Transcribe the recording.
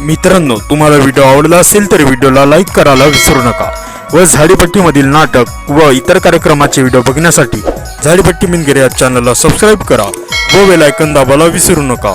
मित्रांनो तुम्हाला व्हिडिओ आवडला असेल तर व्हिडिओला लाईक करायला विसरू नका व झाडीपट्टीमधील नाटक व इतर कार्यक्रमाचे व्हिडिओ बघण्यासाठी झाडीपट्टी मिनगिरे या चॅनलला सबस्क्राईब करा व बेल दाबायला विसरू नका.